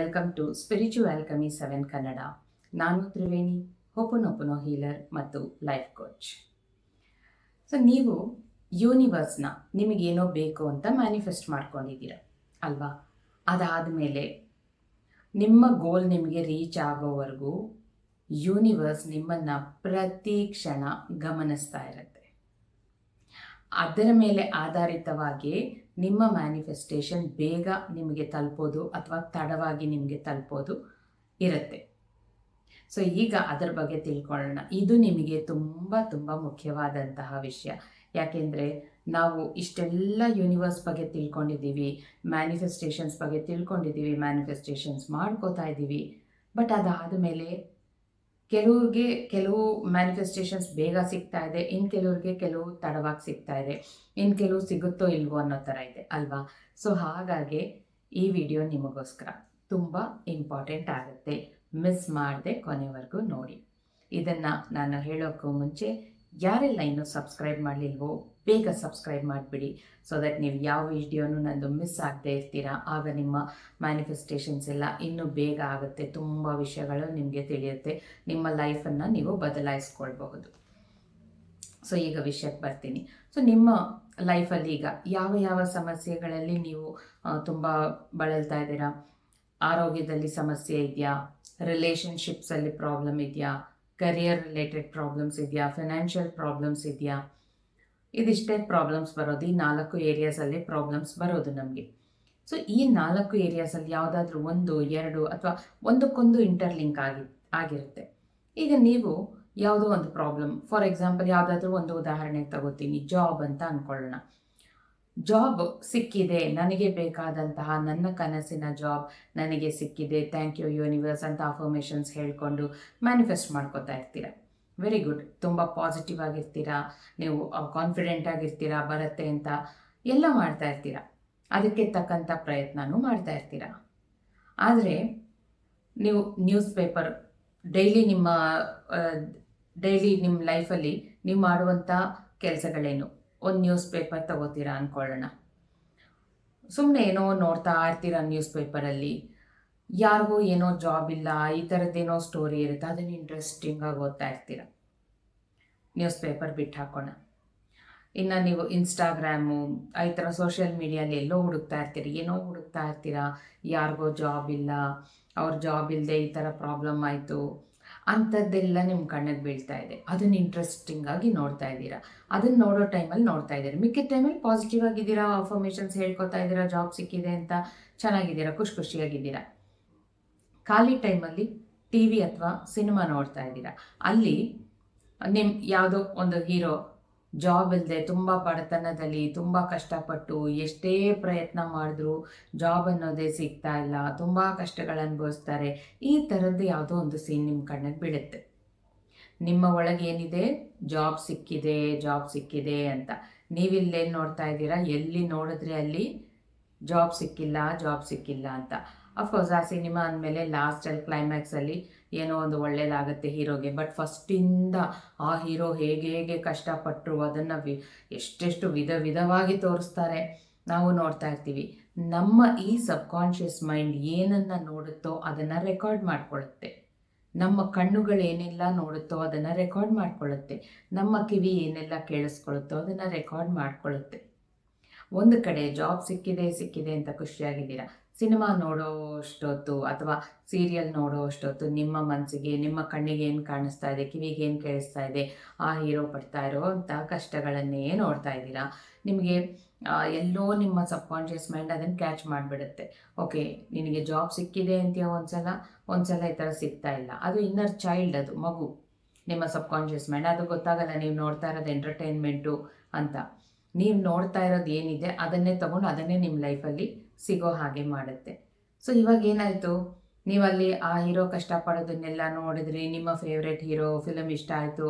Welcome to spiritual alchemy seven Kannada ನಾನು Triveni ho'oponopono healer ಮತ್ತು life coach so ನೀವು ಯೂನಿವರ್ಸ್ನ ನಿಮಗೇನೋ ಬೇಕು ಅಂತ ಮ್ಯಾನಿಫೆಸ್ಟ್ ಮಾಡ್ಕೊಂಡಿದ್ದೀರ, ಅಲ್ವಾ? ಅದಾದಮೇಲೆ ನಿಮ್ಮ ಗೋಲ್ ನಿಮಗೆ ರೀಚ್ ಆಗೋವರೆಗೂ ಯೂನಿವರ್ಸ್ ನಿಮ್ಮನ್ನು ಪ್ರತಿ ಕ್ಷಣ ಗಮನಿಸ್ತಾ ಇರುತ್ತೆ. ಅದರ ಮೇಲೆ ಆಧಾರಿತವಾಗಿ ನಿಮ್ಮ ಮ್ಯಾನಿಫೆಸ್ಟೇಷನ್ ಬೇಗ ನಿಮಗೆ ತಲುಪೋದು ಅಥವಾ ತಡವಾಗಿ ನಿಮಗೆ ತಲುಪೋದು ಇರುತ್ತೆ. ಸೊ ಈಗ ಅದರ ಬಗ್ಗೆ ತಿಳ್ಕೊಳ್ಳೋಣ. ಇದು ನಿಮಗೆ ತುಂಬ ತುಂಬ ಮುಖ್ಯವಾದಂತಹ ವಿಷಯ. ಯಾಕೆಂದರೆ ನಾವು ಇಷ್ಟೆಲ್ಲ ಯೂನಿವರ್ಸ್ ಬಗ್ಗೆ ತಿಳ್ಕೊಂಡಿದ್ದೀವಿ ಮ್ಯಾನಿಫೆಸ್ಟೇಷನ್ಸ್ ಬಗ್ಗೆ ತಿಳ್ಕೊಂಡಿದ್ದೀವಿ ಮ್ಯಾನಿಫೆಸ್ಟೇಷನ್ಸ್ ಮಾಡ್ಕೋತಾ ಇದ್ದೀವಿ. ಬಟ್ ಅದಾದ ಮೇಲೆ ಕೆಲವ್ರಿಗೆ ಕೆಲವು ಮ್ಯಾನಿಫೆಸ್ಟೇಷನ್ಸ್ ಬೇಗ ಸಿಗ್ತಾ ಇದೆ ಇನ್ನು ಕೆಲವ್ರಿಗೆ ಕೆಲವು ತಡವಾಗಿ ಸಿಗ್ತಾ ಇದೆ ಇನ್ನು ಕೆಲವು ಸಿಗುತ್ತೋ ಇಲ್ವೋ ಅನ್ನೋ ಥರ ಇದೆ ಅಲ್ವಾ? ಸೊ ಹಾಗಾಗಿ ಈ ವಿಡಿಯೋ ನಿಮಗೋಸ್ಕರ ತುಂಬ ಇಂಪಾರ್ಟೆಂಟ್ ಆಗುತ್ತೆ. ಮಿಸ್ ಮಾಡದೆ ಕೊನೆವರೆಗೂ ನೋಡಿ. ಇದನ್ನು ನಾನು ಹೇಳೋಕ್ಕೂ ಮುಂಚೆ, ಯಾರೆಲ್ಲ ಇನ್ನೂ ಸಬ್ಸ್ಕ್ರೈಬ್ ಮಾಡಲಿಲ್ವೋ ಬೇಗ ಸಬ್ಸ್ಕ್ರೈಬ್ ಮಾಡಿಬಿಡಿ ಸೊ ದಟ್ ನೀವು ಯಾವ ವಿಡಿಯೋನು ನಂದು ಮಿಸ್ ಆಗದೆ ಇರ್ತೀರಾ, ಆಗ ನಿಮ್ಮ ಮ್ಯಾನಿಫೆಸ್ಟೇಷನ್ಸ್ ಎಲ್ಲ ಇನ್ನೂ ಬೇಗ ಆಗುತ್ತೆ. ತುಂಬ ವಿಷಯಗಳು ನಿಮಗೆ ತಿಳಿಯುತ್ತೆ. ನಿಮ್ಮ ಲೈಫನ್ನು ನೀವು ಬದಲಾಯಿಸ್ಕೊಳ್ಬಹುದು. ಸೊ ಈಗ ವಿಷಯಕ್ಕೆ ಬರ್ತೀನಿ. ಸೊ ನಿಮ್ಮ ಲೈಫಲ್ಲಿ ಈಗ ಯಾವ ಯಾವ ಸಮಸ್ಯೆಗಳಲ್ಲಿ ನೀವು ತುಂಬ ಬಳಲ್ತಾ ಇದ್ದೀರಾ? ಆರೋಗ್ಯದಲ್ಲಿ ಸಮಸ್ಯೆ ಇದೆಯಾ? ರಿಲೇಷನ್ಶಿಪ್ಸಲ್ಲಿ ಪ್ರಾಬ್ಲಮ್ ಇದೆಯಾ? ಕರಿಯರ್ ರಿಲೇಟೆಡ್ ಪ್ರಾಬ್ಲಮ್ಸ್ ಇದೆಯಾ? ಫಿನಾನ್ಷಿಯಲ್ ಪ್ರಾಬ್ಲಮ್ಸ್ ಇದೆಯಾ? ಇದಿಷ್ಟೇ ಪ್ರಾಬ್ಲಮ್ಸ್ ಬರೋದು. ಈ ನಾಲ್ಕು ಏರಿಯಾಸಲ್ಲಿ ಪ್ರಾಬ್ಲಮ್ಸ್ ಬರೋದು ನಮಗೆ. ಸೊ ಈ ನಾಲ್ಕು ಏರಿಯಾಸಲ್ಲಿ ಯಾವುದಾದ್ರೂ ಒಂದು, ಎರಡು ಅಥವಾ ಒಂದಕ್ಕೊಂದು ಇಂಟರ್ಲಿಂಕ್ ಆಗಿ, ಆಗಿರುತ್ತೆ. ಈಗ ನೀವು ಯಾವುದೋ ಒಂದು ಪ್ರಾಬ್ಲಮ್ ಫಾರ್ ಎಕ್ಸಾಂಪಲ್ ಯಾವುದಾದ್ರೂ ಒಂದು ಉದಾಹರಣೆಗೆ ತಗೋತೀನಿ ಜಾಬ್ ಅಂತ ಅಂದ್ಕೊಳ್ಳೋಣ ಜಾಬ್ ಸಿಕ್ಕಿದೆ, ನನಗೆ ಬೇಕಾದಂತಹ ನನ್ನ ಕನಸಿನ ಜಾಬ್ ನನಗೆ ಸಿಕ್ಕಿದೆ. ಥ್ಯಾಂಕ್ ಯು ಯೂನಿವರ್ಸ್ ಅಂತ ಅಫರ್ಮೇಷನ್ಸ್ ಹೇಳಿಕೊಂಡು ಮ್ಯಾನಿಫೆಸ್ಟ್ ಮಾಡ್ಕೋತಾ ಇರ್ತೀರ. ವೆರಿ ಗುಡ್ ತುಂಬ ಪಾಸಿಟಿವ್ ಆಗಿರ್ತೀರಾ? ನೀವು ಕಾನ್ಫಿಡೆಂಟ್ ಆಗಿರ್ತೀರಾ? ಬರುತ್ತೆ ಅಂತ ಎಲ್ಲ ಮಾಡ್ತಾ ಇರ್ತೀರಾ? ಅದಕ್ಕೆ ತಕ್ಕಂಥ ಪ್ರಯತ್ನನೂ ಮಾಡ್ತಾ ಇರ್ತೀರಾ? ಆದರೆ, ನೀವು ನ್ಯೂಸ್ ಪೇಪರ್ ಡೈಲಿ ನಿಮ್ಮ ಡೈಲಿ ನಿಮ್ಮ ಲೈಫಲ್ಲಿ ನೀವು ಮಾಡುವಂಥ ಕೆಲಸಗಳೇನು? ಒಂದು ನ್ಯೂಸ್ ಪೇಪರ್ ತಗೋತೀರಾ ಅಂದ್ಕೊಳ್ಳೋಣ ಸುಮ್ಮನೆ ಏನೋ ನೋಡ್ತಾ ಇರ್ತೀರ ನ್ಯೂಸ್ ಪೇಪರಲ್ಲಿ ಯಾರಿಗೂ ಏನೋ ಜಾಬ್ ಇಲ್ಲ, ಈ ಥರದ್ದೇನೋ ಸ್ಟೋರಿ ಇರುತ್ತೆ, ಅದನ್ನು ಇಂಟ್ರೆಸ್ಟಿಂಗಾಗಿ ಓದ್ತಾ ಇರ್ತೀರ. ನ್ಯೂಸ್ ಪೇಪರ್ ಬಿಟ್ಟು ಹಾಕೋಣ. ಇನ್ನು ನೀವು ಇನ್ಸ್ಟಾಗ್ರಾಮು ಈ ಥರ ಸೋಷಿಯಲ್ ಮೀಡಿಯಲ್ಲಿ ಎಲ್ಲೋ ಹುಡುಕ್ತಾ ಇರ್ತೀರಿ, ಏನೋ ಹುಡುಕ್ತಾ ಇರ್ತೀರಾ, ಯಾರಿಗೋ ಜಾಬ್ ಇಲ್ಲ, ಅವ್ರ ಜಾಬ್ ಇಲ್ಲದೆ ಈ ಥರ ಪ್ರಾಬ್ಲಮ್ ಆಯಿತು ಅಂಥದ್ದೆಲ್ಲ ನಿಮ್ಮ ಕಣ್ಣಿಗೆ ಬೀಳ್ತಾ ಇದೆ. ಅದನ್ನು ಇಂಟ್ರೆಸ್ಟಿಂಗಾಗಿ ನೋಡ್ತಾ ಇದ್ದೀರಾ. ಅದನ್ನು ನೋಡೋ ಟೈಮಲ್ಲಿ ನೋಡ್ತಾ ಇದ್ದೀರಾ. ಮಿಕ್ಕಿದ ಟೈಮಲ್ಲಿ ಪಾಸಿಟಿವ್ ಆಗಿದ್ದೀರಾ ಅಫರ್ಮೇಷನ್ಸ್ ಹೇಳ್ಕೊತಾ ಇದ್ದೀರಾ ಜಾಬ್ ಸಿಕ್ಕಿದೆ ಅಂತ ಚೆನ್ನಾಗಿದ್ದೀರಾ, ಖುಷಿ ಖುಷಿಯಾಗಿದ್ದೀರಾ. ಖಾಲಿ ಟೈಮಲ್ಲಿ ಟಿ ವಿ ಅಥವಾ ಸಿನಿಮಾ ನೋಡ್ತಾ ಇದ್ದೀರಾ. ಅಲ್ಲಿ ನಿಮ್ಮ ಯಾವುದೋ ಒಂದು ಹೀರೋ ಜಾಬ್ ಇಲ್ಲದೆ ತುಂಬ ಬಡತನದಲ್ಲಿ ತುಂಬ ಕಷ್ಟಪಟ್ಟು ಎಷ್ಟೇ ಪ್ರಯತ್ನ ಮಾಡಿದ್ರು ಜಾಬ್ ಅನ್ನೋದೇ ಸಿಗ್ತಾ ಇಲ್ಲ, ತುಂಬ ಕಷ್ಟಗಳು ಅನುಭವಿಸ್ತಾರೆ. ಈ ಥರದ್ದು ಯಾವುದೋ ಒಂದು ಸೀನ್ ನಿಮ್ಮ ಕಣ್ಣಿಗೆ ಬೀಳುತ್ತೆ. ನಿಮ್ಮ ಒಳಗೆ ಏನಿದೆ? ಜಾಬ್ ಸಿಕ್ಕಿದೆ ಜಾಬ್ ಸಿಕ್ಕಿದೆ ಅಂತ. ನೀವಿಲ್ಲೇನು ನೋಡ್ತಾ ಇದ್ದೀರಾ? ಎಲ್ಲಿ ನೋಡಿದ್ರೆ ಅಲ್ಲಿ ಜಾಬ್ ಸಿಕ್ಕಿಲ್ಲ ಜಾಬ್ ಸಿಕ್ಕಿಲ್ಲ ಅಂತ. ಅಫ್ಕೋರ್ಸ್ ಆ ಸಿನಿಮಾ ಅಂದಮೇಲೆ ಲಾಸ್ಟಲ್ಲಿ ಕ್ಲೈಮ್ಯಾಕ್ಸಲ್ಲಿ ಏನೋ ಒಂದು ಒಳ್ಳೇದಾಗುತ್ತೆ ಹೀರೋಗೆ. ಬಟ್ ಫಸ್ಟಿಂದ ಆ ಹೀರೋ ಹೇಗೆ ಹೇಗೆ ಕಷ್ಟಪಟ್ಟರು ಅದನ್ನು ವಿ, ಎಷ್ಟೆಷ್ಟು ವಿಧ ವಿಧವಾಗಿ ತೋರಿಸ್ತಾರೆ ನಾವು ನೋಡ್ತಾ ಇರ್ತೀವಿ. ನಮ್ಮ ಈ ಸಬ್ಕಾನ್ಷಿಯಸ್ ಮೈಂಡ್ ಏನನ್ನು ನೋಡುತ್ತೋ ಅದನ್ನು ರೆಕಾರ್ಡ್ ಮಾಡಿಕೊಳ್ಳುತ್ತೆ. ನಮ್ಮ ಕಣ್ಣುಗಳು ಏನೆಲ್ಲ ನೋಡುತ್ತೋ ಅದನ್ನು ರೆಕಾರ್ಡ್ ಮಾಡಿಕೊಳ್ಳುತ್ತೆ. ನಮ್ಮ ಕಿವಿ ಏನೆಲ್ಲ ಕೇಳಿಸ್ಕೊಳ್ಳುತ್ತೋ ಅದನ್ನು ರೆಕಾರ್ಡ್ ಮಾಡಿಕೊಳ್ಳುತ್ತೆ. ಒಂದು ಕಡೆ ಜಾಬ್ ಸಿಕ್ಕಿದೆ ಸಿಕ್ಕಿದೆ ಅಂತ ಖುಷಿಯಾಗಿದ್ದೀರಾ? ಸಿನಿಮಾ ನೋಡೋಷ್ಟೊತ್ತು ಅಥವಾ ಸೀರಿಯಲ್ ನೋಡೋಷ್ಟೊತ್ತು ನಿಮ್ಮ ಮನಸ್ಸಿಗೆ ನಿಮ್ಮ ಕಣ್ಣಿಗೆ ಏನು ಕಾಣಿಸ್ತಾ ಇದೆ, ಕಿವಿಗೆ ಏನು ಕೇಳಿಸ್ತಾ ಇದೆ, ಆ ಹೀರೋ ಪಡ್ತಾ ಇರೋವಂಥ ಕಷ್ಟಗಳನ್ನೇ ನೋಡ್ತಾ ಇದ್ದೀರಾ? ನಿಮಗೆ ಎಲ್ಲೋ ನಿಮ್ಮ ಸಬ್ಕಾನ್ಷಿಯಸ್ ಮೈಂಡ್ ಅದನ್ನು ಕ್ಯಾಚ್ ಮಾಡಿಬಿಡುತ್ತೆ. ಓಕೆ ನಿನಗೆ ಜಾಬ್ ಸಿಕ್ಕಿದೆ ಅಂತೀಯ ಒಂದ್ಸಲ? ಒಂದ್ಸಲ ಈ ಥರ ಸಿಗ್ತಾ ಇಲ್ಲ. ಅದು ಇನ್ನರ್ ಚೈಲ್ಡ್ ಅದು, ಮಗು. ನಿಮ್ಮ ಸಬ್ಕಾನ್ಷಿಯಸ್ ಮೈಂಡ್ ಅದು ಗೊತ್ತಾಗಲ್ಲ ನೀವು ನೋಡ್ತಾ ಇರೋದು ಎಂಟರ್ಟೈನ್ಮೆಂಟು ಅಂತ. ನೀವು ನೋಡ್ತಾ ಇರೋದು ಏನಿದೆ ಅದನ್ನೇ ತಗೊಂಡು ಅದನ್ನೇ ನಿಮ್ಮ ಲೈಫಲ್ಲಿ ಸಿಗೋ ಹಾಗೆ ಮಾಡುತ್ತೆ. ಸೊ ಇವಾಗ ಏನಾಯಿತು? ನೀವಲ್ಲಿ ಆ ಹೀರೋ ಕಷ್ಟಪಡೋದನ್ನೆಲ್ಲ ನೋಡಿದ್ರಿ ನಿಮ್ಮ ಫೇವ್ರೆಟ್ ಹೀರೋ ಫಿಲಮ್ ಇಷ್ಟ ಆಯಿತು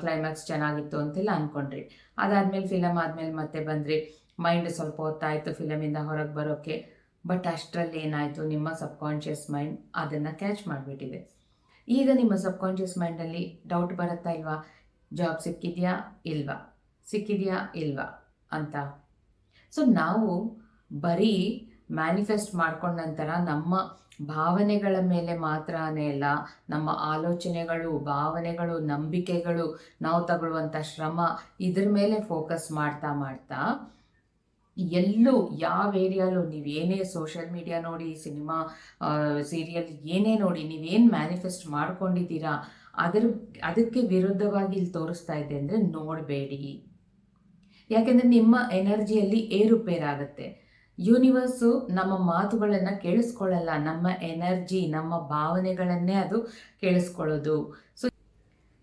ಕ್ಲೈಮ್ಯಾಕ್ಸ್ ಚೆನ್ನಾಗಿತ್ತು ಅಂತೆಲ್ಲ ಅಂದ್ಕೊಂಡ್ರಿ ಅದಾದಮೇಲೆ ಫಿಲಮ್ ಆದಮೇಲೆ ಮತ್ತೆ ಬಂದ್ರಿ. ಮೈಂಡ್ ಸ್ವಲ್ಪ ಹೊತ್ತಾಯಿತು ಫಿಲಮಿಂದ ಹೊರಗೆ ಬರೋಕ್ಕೆ ಬಟ್ ಅಷ್ಟರಲ್ಲಿ ಏನಾಯಿತು? ನಿಮ್ಮ ಸಬ್ಕಾನ್ಷಿಯಸ್ ಮೈಂಡ್ ಅದನ್ನು ಕ್ಯಾಚ್ ಮಾಡಿಬಿಟ್ಟಿದೆ. ಈಗ ನಿಮ್ಮ ಸಬ್ಕಾನ್ಷಿಯಸ್ ಮೈಂಡಲ್ಲಿ ಡೌಟ್ ಬರುತ್ತಾ ಇಲ್ವಾ? ಜಾಬ್ ಸಿಕ್ಕಿದೆಯಾ ಇಲ್ವಾ? ಸಿಕ್ಕಿದೆಯಾ ಇಲ್ವಾ ಅಂತ. ಸೊ ನಾವು ಬರೀ ಮ್ಯಾನಿಫೆಸ್ಟ್ ಮಾಡ್ಕೊಂಡ ನಂತರ ನಮ್ಮ ಭಾವನೆಗಳ ಮೇಲೆ ಮಾತ್ರನೇ ಅಲ್ಲ, ನಮ್ಮ ಆಲೋಚನೆಗಳು, ಭಾವನೆಗಳು, ನಂಬಿಕೆಗಳು ನಾವು ತಗೊಳ್ಳುವಂಥ ಶ್ರಮ ಇದ್ರ ಮೇಲೆ ಫೋಕಸ್ ಮಾಡ್ತಾ ಮಾಡ್ತಾ ಎಲ್ಲೂ ಯಾವ ಏರಿಯಾಲೂ ನೀವೇನೇ ಸೋಷಿಯಲ್ ಮೀಡಿಯಾ ನೋಡಿ ಸಿನಿಮಾ ಸೀರಿಯಲ್ ಏನೇ ನೋಡಿ ನೀವೇನು ಮ್ಯಾನಿಫೆಸ್ಟ್ ಮಾಡ್ಕೊಂಡಿದ್ದೀರಾ, ಅದ್ರ, ಅದಕ್ಕೆ ವಿರುದ್ಧವಾಗಿ ಇಲ್ಲಿ ತೋರಿಸ್ತಾ ಇದೆ ಅಂದರೆ ನೋಡಬೇಡಿ. ಯಾಕೆಂದರೆ ನಿಮ್ಮ ಎನರ್ಜಿಯಲ್ಲಿ ಏರುಪೇರಾಗುತ್ತೆ. ಯೂನಿವರ್ಸು ನಮ್ಮ ಮಾತುಗಳನ್ನು ಕೇಳಿಸ್ಕೊಳ್ಳಲ್ಲ. ನಮ್ಮ ಎನರ್ಜಿ, ನಮ್ಮ ಭಾವನೆಗಳನ್ನೇ ಅದು ಕೇಳಿಸ್ಕೊಳ್ಳೋದು. ಸೊ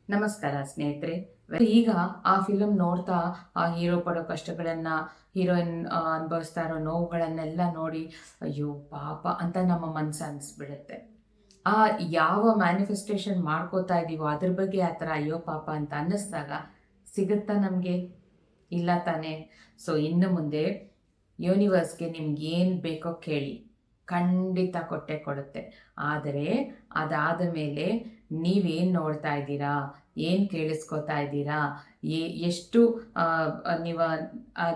ನಮಸ್ಕಾರ ಸ್ನೇಹಿತರೆ. ಈಗ ಆ ಫಿಲಮ್ ನೋಡ್ತಾ, ಆ ಹೀರೋ ಪಡೋ ಕಷ್ಟಗಳನ್ನು ಹೀರೋಯಿನ್ ಅನುಭವಿಸ್ತಾ ಇರೋ ನೋವುಗಳನ್ನೆಲ್ಲ ನೋಡಿ, ಅಯ್ಯೋ ಪಾಪ ಅಂತ ನಮ್ಮ ಮನಸ್ಸು ಅನಿಸ್ಬಿಡುತ್ತೆ. ಆ ಯಾವ ಮ್ಯಾನಿಫೆಸ್ಟೇಷನ್ ಮಾಡ್ಕೋತಾ ಇದ್ದೀವೋ ಅದ್ರ ಬಗ್ಗೆ ಆ ಥರ ಅಯ್ಯೋ ಪಾಪ ಅಂತ ಅನ್ನಿಸ್ದಾಗ ಸಿಗುತ್ತಾ ನಮಗೆ? ಇಲ್ಲ ತಾನೇ? ಸೊ ಇನ್ನು ಮುಂದೆ ಯೂನಿವರ್ಸ್ಗೆ ನಿಮ್ಗೆ ಏನು ಬೇಕೋ ಕೇಳಿ. ಖಂಡಿತ ಕೊಟ್ಟೆ ಕೊಡುತ್ತೆ. ಆದರೆ ಅದಾದ ಮೇಲೆ ನೀವೇನು ನೋಡ್ತಾ ಇದ್ದೀರಾ? ಏನು ಕೇಳಿಸ್ಕೊತಾ ಇದ್ದೀರಾ? ಎಷ್ಟು ನೀವು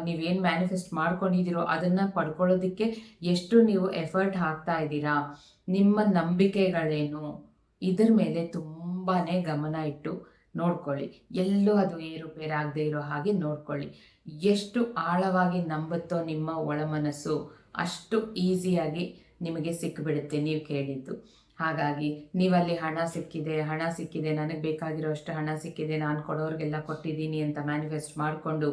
ನೀವೇನು ಮ್ಯಾನಿಫೆಸ್ಟ್ ಮಾಡ್ಕೊಂಡಿದ್ದೀರೋ ಅದನ್ನು ಪಡ್ಕೊಳ್ಳೋದಕ್ಕೆ ಎಷ್ಟು ನೀವು ಎಫರ್ಟ್ ಹಾಕ್ತಾ ಇದ್ದೀರಾ? ನಿಮ್ಮ ನಂಬಿಕೆಗಳೇನು? ಇದ್ರ ಮೇಲೆ ತುಂಬಾ ಗಮನ ಇಟ್ಟು ನೋಡ್ಕೊಳ್ಳಿ. ಎಲ್ಲೂ ಅದು ಏರುಪೇರಾಗದೆ ಇರೋ ಹಾಗೆ ನೋಡ್ಕೊಳ್ಳಿ. ಎಷ್ಟು ಆಳವಾಗಿ ನಂಬುತ್ತೋ ನಿಮ್ಮ ಒಳಮನಸ್ಸು ಅಷ್ಟು ಈಸಿಯಾಗಿ ನಿಮಗೆ ಸಿಕ್ಕಿಬಿಡುತ್ತೆ ನೀವು ಕೇಳಿದ್ದು. ಹಾಗಾಗಿ ನೀವಲ್ಲಿ ಹಣ ಸಿಕ್ಕಿದೆ ಹಣ ಸಿಕ್ಕಿದೆ, ನನಗೆ ಬೇಕಾಗಿರೋ ಅಷ್ಟು ಹಣ ಸಿಕ್ಕಿದೆ, ನಾನು ಕೊಡೋರಿಗೆಲ್ಲ ಕೊಟ್ಟಿದ್ದೀನಿ ಅಂತ ಮ್ಯಾನಿಫೆಸ್ಟ್ ಮಾಡಿಕೊಂಡು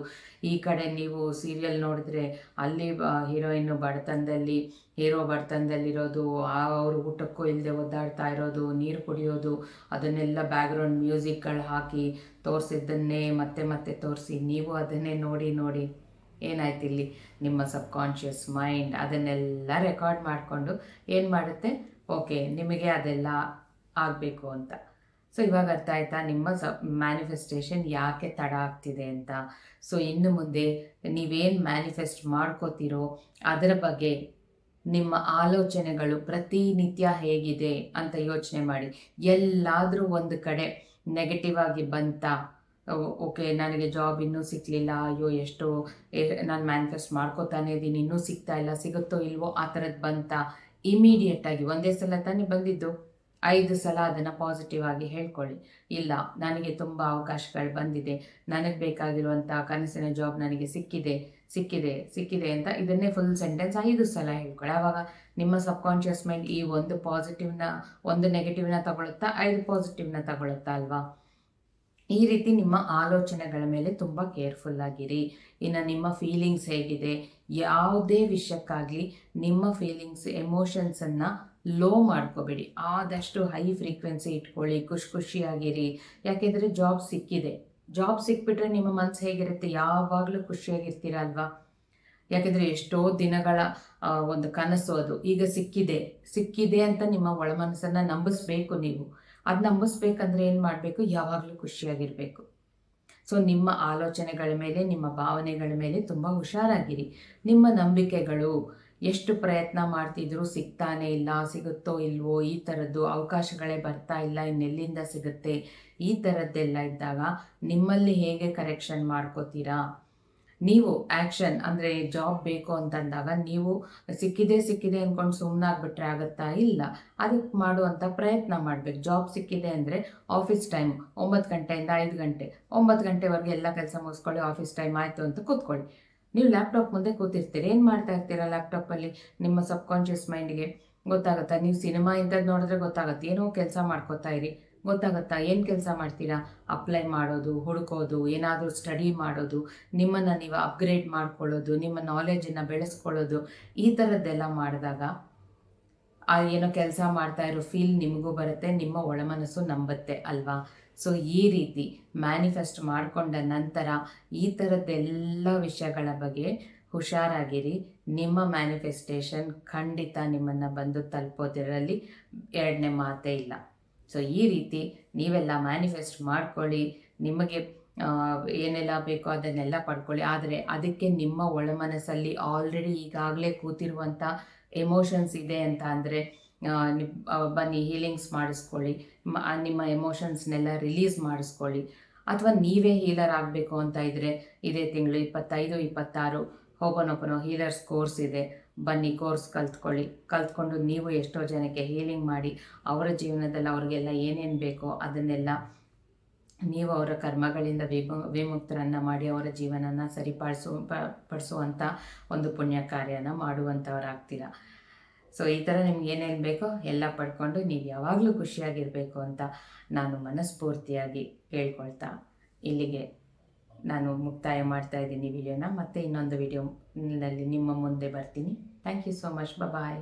ಈ ಕಡೆ ನೀವು ಸೀರಿಯಲ್ ನೋಡಿದ್ರೆ ಅಲ್ಲಿ ಹೀರೋಯಿನ್ನು ಬಡತನದಲ್ಲಿ ಹೀರೋ ಬಡತನದಲ್ಲಿರೋದು ಅವರು ಊಟಕ್ಕೂ ಇಲ್ಲದೆ ಒದ್ದಾಡ್ತಾ ಇರೋದು, ನೀರು ಕುಡಿಯೋದು, ಅದನ್ನೆಲ್ಲ ಬ್ಯಾಕ್ಗ್ರೌಂಡ್ ಮ್ಯೂಸಿಕ್ಗಳು ಹಾಕಿ ತೋರಿಸಿದ್ದನ್ನೇ ಮತ್ತೆ ಮತ್ತೆ ತೋರಿಸಿ, ನೀವು ಅದನ್ನೇ ನೋಡಿ ನೋಡಿ ಏನಾಯ್ತು ಇಲ್ಲಿ ನಿಮ್ಮ ಸಬ್ಕಾನ್ಷಿಯಸ್ ಮೈಂಡ್ ಅದನ್ನೆಲ್ಲ ರೆಕಾರ್ಡ್ ಮಾಡಿಕೊಂಡು ಏನು ಮಾಡುತ್ತೆ? ಓಕೆ, ನಿಮಗೆ ಅದೆಲ್ಲ ಆಗಬೇಕು ಅಂತ. ಸೊ, ಇವಾಗ ಅರ್ಥ ಆಯ್ತಾ? ನಿಮ್ಮ ಸ ಮ್ಯಾನಿಫೆಸ್ಟೇಷನ್ ಯಾಕೆ ತಡ ಆಗ್ತಿದೆ ಅಂತ? ಸೊ, ಇನ್ನು ಮುಂದೆ ನೀವೇನು ಮ್ಯಾನಿಫೆಸ್ಟ್ ಮಾಡ್ಕೋತೀರೋ ಅದರ ಬಗ್ಗೆ ನಿಮ್ಮ ಆಲೋಚನೆಗಳು ಪ್ರತಿನಿತ್ಯ ಹೇಗಿದೆ ಅಂತ ಯೋಚನೆ ಮಾಡಿ. ಎಲ್ಲಾದರೂ ಒಂದು ಕಡೆ ನೆಗೆಟಿವ್ ಆಗಿ ಬಂತ ಓಕೆ, ನನಗೆ ಜಾಬ್ ಇನ್ನೂ ಸಿಕ್ಕಲಿಲ್ಲ ಅಯ್ಯೋ, ಎಷ್ಟು ನಾನು ಮ್ಯಾನಿಫೆಸ್ಟ್ ಮಾಡ್ಕೋತಾನೆ ಇದ್ದೀನಿ, ಇನ್ನೂ ಸಿಗ್ತಾ ಇಲ್ಲ, ಸಿಗುತ್ತೋ ಇಲ್ವೋ ಆ ಥರದ್ದು ಬಂತ. ಇಮಿಡಿಯೇಟಾಗಿ ಒಂದೇ ಸಲ ತಾನೇ ಬಂದಿದ್ದು. ಐದು ಸಲ ಅದನ್ನು ಪಾಸಿಟಿವ್ ಆಗಿ ಹೇಳ್ಕೊಳ್ಳಿ. ಇಲ್ಲ, ನನಗೆ ತುಂಬ ಅವಕಾಶಗಳು ಬಂದಿದೆ. ನನಗೆ ಬೇಕಾಗಿರುವಂಥ ಕನಸಿನ ಜಾಬ್ ನನಗೆ ಸಿಕ್ಕಿದೆ ಸಿಕ್ಕಿದೆ ಸಿಕ್ಕಿದೆ ಅಂತ ಇದನ್ನೇ ಫುಲ್ ಸೆಂಟೆನ್ಸ್ ಐದು ಸಲ ಹೇಳ್ಕೊಳ್ಳಿ. ಆವಾಗ ನಿಮ್ಮ ಸಬ್ಕಾನ್ಷಿಯಸ್ ಮೈಂಡ್ ಈ ಒಂದು ಪಾಸಿಟಿವ್ನ ಒಂದು ನೆಗೆಟಿವ್ನ ತಗೊಳುತ್ತಾ ಐದು ಪಾಸಿಟಿವ್ನ ತಗೊಳುತ್ತಾ ಅಲ್ವಾ? ಈ ರೀತಿ ನಿಮ್ಮ ಆಲೋಚನೆಗಳ ಮೇಲೆ ತುಂಬ ಕೇರ್ಫುಲ್ ಆಗಿರಿ. ಇನ್ನು ನಿಮ್ಮ ಫೀಲಿಂಗ್ಸ್ ಹೇಗಿದೆ, ಯಾವುದೇ ವಿಷಯಕ್ಕಾಗಲಿ ನಿಮ್ಮ ಫೀಲಿಂಗ್ಸ್ ಎಮೋಷನ್ಸನ್ನು ಲೋ ಮಾಡ್ಕೋಬೇಡಿ. ಆದಷ್ಟು ಹೈ ಫ್ರೀಕ್ವೆನ್ಸಿ ಇಟ್ಕೊಳ್ಳಿ, ಖುಷಿ ಖುಷಿಯಾಗಿರಿ. ಯಾಕೆಂದರೆ ಜಾಬ್ ಸಿಕ್ಕಿದೆ. ಜಾಬ್ ಸಿಕ್ಬಿಟ್ರೆ ನಿಮ್ಮ ಮನಸ್ಸು ಹೇಗಿರುತ್ತೆ? ಯಾವಾಗಲೂ ಖುಷಿಯಾಗಿರ್ತೀರ ಅಲ್ವಾ? ಯಾಕೆಂದರೆ ಎಷ್ಟೋ ದಿನಗಳ ಒಂದು ಕನಸು ಅದು. ಈಗ ಸಿಕ್ಕಿದೆ. ಸಿಕ್ಕಿದೆ ಅಂತ ನಿಮ್ಮ ಒಳ ಮನಸ್ಸನ್ನು ನಂಬಿಸ್ಬೇಕು ನೀವು. ಅದು ನಂಬಿಸ್ಬೇಕಂದ್ರೆ ಏನು ಮಾಡಬೇಕು? ಯಾವಾಗಲೂ ಖುಷಿಯಾಗಿರಬೇಕು. ಸೊ ನಿಮ್ಮ ಆಲೋಚನೆಗಳ ಮೇಲೆ, ನಿಮ್ಮ ಭಾವನೆಗಳ ಮೇಲೆ ತುಂಬ ಹುಷಾರಾಗಿರಿ. ನಿಮ್ಮ ನಂಬಿಕೆಗಳು ಎಷ್ಟು ಪ್ರಯತ್ನ ಮಾಡ್ತಿದ್ರು ಸಿಗ್ತಾನೆ ಇಲ್ಲ, ಸಿಗುತ್ತೋ ಇಲ್ವೋ, ಈ ಥರದ್ದು ಅವಕಾಶಗಳೇ ಬರ್ತಾ ಇಲ್ಲ, ಇನ್ನೆಲ್ಲಿಂದ ಸಿಗುತ್ತೆ, ಈ ಥರದ್ದೆಲ್ಲ ಇದ್ದಾಗ ನಿಮ್ಮಲ್ಲಿ ಹೇಗೆ ಕರೆಕ್ಷನ್ ಮಾಡ್ಕೋತೀರಾ? ನೀವು ಆ್ಯಕ್ಷನ್ ಅಂದರೆ ಜಾಬ್ ಬೇಕು ಅಂತಂದಾಗ ನೀವು ಸಿಕ್ಕಿದೆ ಸಿಕ್ಕಿದೆ ಅಂದ್ಕೊಂಡು ಸುಮ್ಮನಾಗ್ಬಿಟ್ರೆ ಆಗುತ್ತಾ? ಇಲ್ಲ. ಅದಕ್ಕೆ ಮಾಡುವಂಥ ಪ್ರಯತ್ನ ಮಾಡಬೇಕು. ಜಾಬ್ ಸಿಕ್ಕಿದೆ ಅಂದರೆ ಆಫೀಸ್ ಟೈಮ್ ಒಂಬತ್ತು ಗಂಟೆಯಿಂದ ಐದು ಗಂಟೆ. ಒಂಬತ್ತು ಗಂಟೆವರೆಗೆ ಎಲ್ಲ ಕೆಲಸ ಮುಗಿಸ್ಕೊಳ್ಳಿ ಆಫೀಸ್ ಟೈಮ್ ಆಯಿತು ಅಂತ ಕೂತ್ಕೊಳ್ಳಿ. ನೀವು ಲ್ಯಾಪ್ಟಾಪ್ ಮುಂದೆ ಕೂತಿರ್ತೀರಿ. ಏನು ಮಾಡ್ತಾ ಇರ್ತೀರಾ ಲ್ಯಾಪ್ಟಾಪಲ್ಲಿ ನಿಮ್ಮ ಸಬ್ಕಾನ್ಷಿಯಸ್ ಮೈಂಡ್ಗೆ ಗೊತ್ತಾಗುತ್ತಾ? ನೀವು ಸಿನಿಮಾ ಇಂಥದ್ದು ನೋಡಿದ್ರೆ ಗೊತ್ತಾಗುತ್ತೆ? ಏನೋ ಕೆಲಸ ಮಾಡ್ಕೋತಾ ಇರಿ. ಗೊತ್ತಾಗುತ್ತಾ? ಏನು ಕೆಲಸ ಮಾಡ್ತೀರಾ? ಅಪ್ಲೈ ಮಾಡೋದು, ಹುಡುಕೋದು, ಏನಾದರೂ ಸ್ಟಡಿ ಮಾಡೋದು, ನಿಮ್ಮನ್ನು ನೀವು ಅಪ್ಗ್ರೇಡ್ ಮಾಡ್ಕೊಳ್ಳೋದು, ನಿಮ್ಮ ನಾಲೆಜನ್ನು ಬೆಳೆಸ್ಕೊಳ್ಳೋದು, ಈ ಥರದ್ದೆಲ್ಲ ಮಾಡಿದಾಗ ಆ ಏನೋ ಕೆಲಸ ಮಾಡ್ತಾ ಇರೋ ಫೀಲ್ ನಿಮಗೂ ಬರುತ್ತೆ, ನಿಮ್ಮ ಒಳಮನಸ್ಸು ನಂಬತ್ತೆ ಅಲ್ವಾ? ಸೊ ಈ ರೀತಿ ಮ್ಯಾನಿಫೆಸ್ಟ್ ಮಾಡಿಕೊಂಡ ನಂತರ ಈ ಥರದ್ದೆಲ್ಲ ವಿಷಯಗಳ ಬಗ್ಗೆ ಹುಷಾರಾಗಿರಿ. ನಿಮ್ಮ ಮ್ಯಾನಿಫೆಸ್ಟೇಷನ್ ಖಂಡಿತ ನಿಮ್ಮನ್ನು ಬಂದು ತಲುಪೋದಿರಲ್ಲಿ ಎರಡನೇ ಮಾತೇ ಇಲ್ಲ. ಸೊ ಈ ರೀತಿ ನೀವೆಲ್ಲ ಮ್ಯಾನಿಫೆಸ್ಟ್ ಮಾಡ್ಕೊಳ್ಳಿ. ನಿಮಗೆ ಏನೆಲ್ಲ ಬೇಕೋ ಅದನ್ನೆಲ್ಲ ಪಡ್ಕೊಳ್ಳಿ. ಆದರೆ ಅದಕ್ಕೆ ನಿಮ್ಮ ಒಳಮನಸ್ಸಲ್ಲಿ ಆಲ್ರೆಡಿ ಈಗಾಗಲೇ ಕೂತಿರುವಂಥ ಎಮೋಷನ್ಸ್ ಇದೆ ಅಂತ ಅಂದರೆ ಬನ್ನಿ ಹೀಲಿಂಗ್ಸ್ ಮಾಡಿಸ್ಕೊಳ್ಳಿ. ನಿಮ್ಮ ಎಮೋಷನ್ಸ್ನೆಲ್ಲ ರಿಲೀಸ್ ಮಾಡಿಸ್ಕೊಳ್ಳಿ. ಅಥವಾ ನೀವೇ ಹೀಲರ್ ಆಗಬೇಕು ಅಂತ ಇದ್ದರೆ ಇದೇ ತಿಂಗಳು ಇಪ್ಪತ್ತೈದು, ಇಪ್ಪತ್ತಾರು ಹೋಗೋನೊಬ್ಬನೋ ಹೀಲರ್ಸ್ ಕೋರ್ಸ್ ಇದೆ. ಬನ್ನಿ, ಕೋರ್ಸ್ ಕಲ್ತ್ಕೊಳ್ಳಿ. ಕಲ್ತ್ಕೊಂಡು ನೀವು ಎಷ್ಟೋ ಜನಕ್ಕೆ ಹೀಲಿಂಗ್ ಮಾಡಿ ಅವರ ಜೀವನದಲ್ಲಿ ಅವ್ರಿಗೆಲ್ಲ ಏನೇನು ಬೇಕೋ ಅದನ್ನೆಲ್ಲ ನೀವು ಅವರ ಕರ್ಮಗಳಿಂದ ವಿಮು, ವಿಮುಕ್ತರನ್ನು ಮಾಡಿ ಅವರ ಜೀವನನ ಸರಿಪಡಿಸು ಪಡಿಸುವಂಥ ಒಂದು ಪುಣ್ಯ ಕಾರ್ಯನ ಮಾಡುವಂಥವರಾಗ್ತೀರ ಸೊ ಈ ಥರ ನಿಮ್ಗೆ ಏನೇನು ಬೇಕೋ ಎಲ್ಲ ಪಡ್ಕೊಂಡು ನೀವು ಯಾವಾಗಲೂ ಖುಷಿಯಾಗಿರಬೇಕು ಅಂತ ನಾನು ಮನಸ್ಫೂರ್ತಿಯಾಗಿ ಕೇಳ್ಕೊಳ್ತಾ ಇಲ್ಲಿಗೆ ನಾನು ಮುಕ್ತಾಯ ಮಾಡ್ತಾ ಇದ್ದೀನಿ ವಿಡಿಯೋನ. ಮತ್ತೆ ಇನ್ನೊಂದು ವಿಡಿಯೋನಲ್ಲಿ ನಿಮ್ಮ ಮುಂದೆ ಬರ್ತೀನಿ. Thank you so much bye